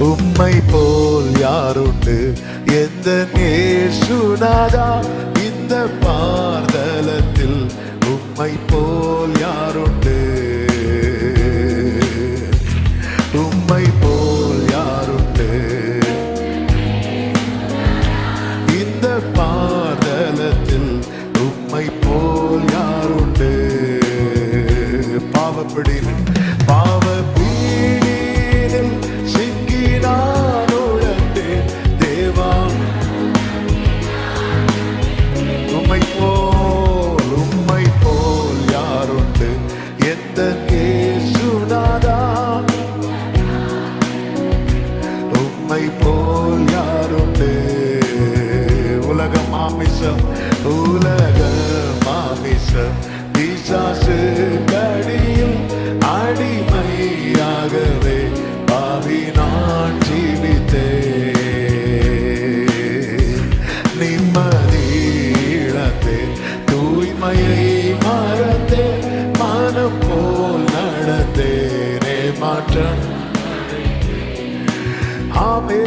உம்மை போல் யாருண்டு? எந்த நேசுனாதா இந்த பார்தலத்தில் உம்மை போல் யாருண்டு? உம்மை போல் யாருண்டு? இந்த பார்தலத்தில் உம்மை போல் யாருண்டு? பாவப்பிடியில் மாமிசம் உலக மாமிசம். பிசாசு கடியும் அடிமையாகவே பாவி நான் ஜீவித்தே நிம்மதி இழந்தேன் தூய்மையை மறந்தே மனம் போல் நடந்தேனே மாற்றம். ஆமே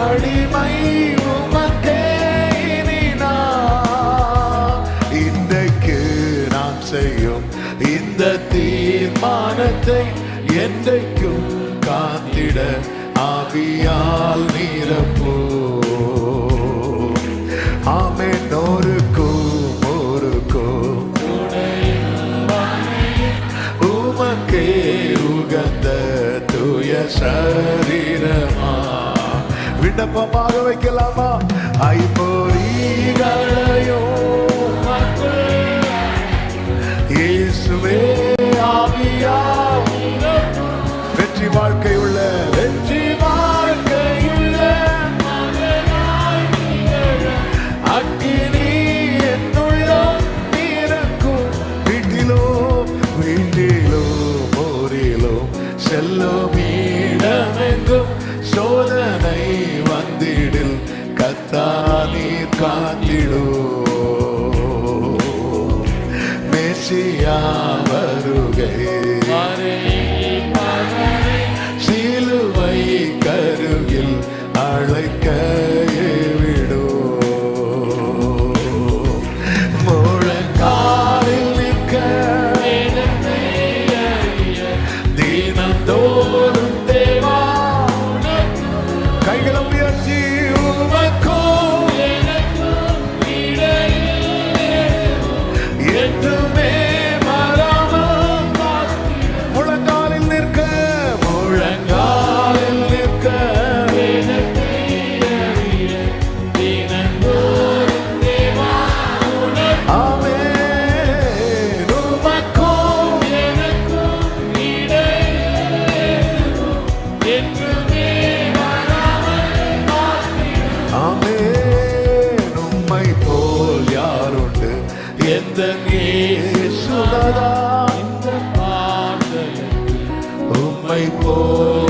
அடிமை உமக்கே இன்றைக்கு நான் செய்யும் இந்த தீர்மானத்தை என்றைக்கும் காத்திட ஆவியால் நீரப்போ. ஆமே நோருக்கும் ஒருக்கும். உமக்கே உகந்த தூய சரீரமா. விண்ணப்பமாக வைக்கலாமா? ஐம்பொறிகளையோ இயேசுவே ஆவியா. வெற்றி வாழ்க்கை உள்ள நீர் காத்திடோ. மெசியா வருகை. சிலுவை கருகில் அழைக்க சுடதா உம்மை போல்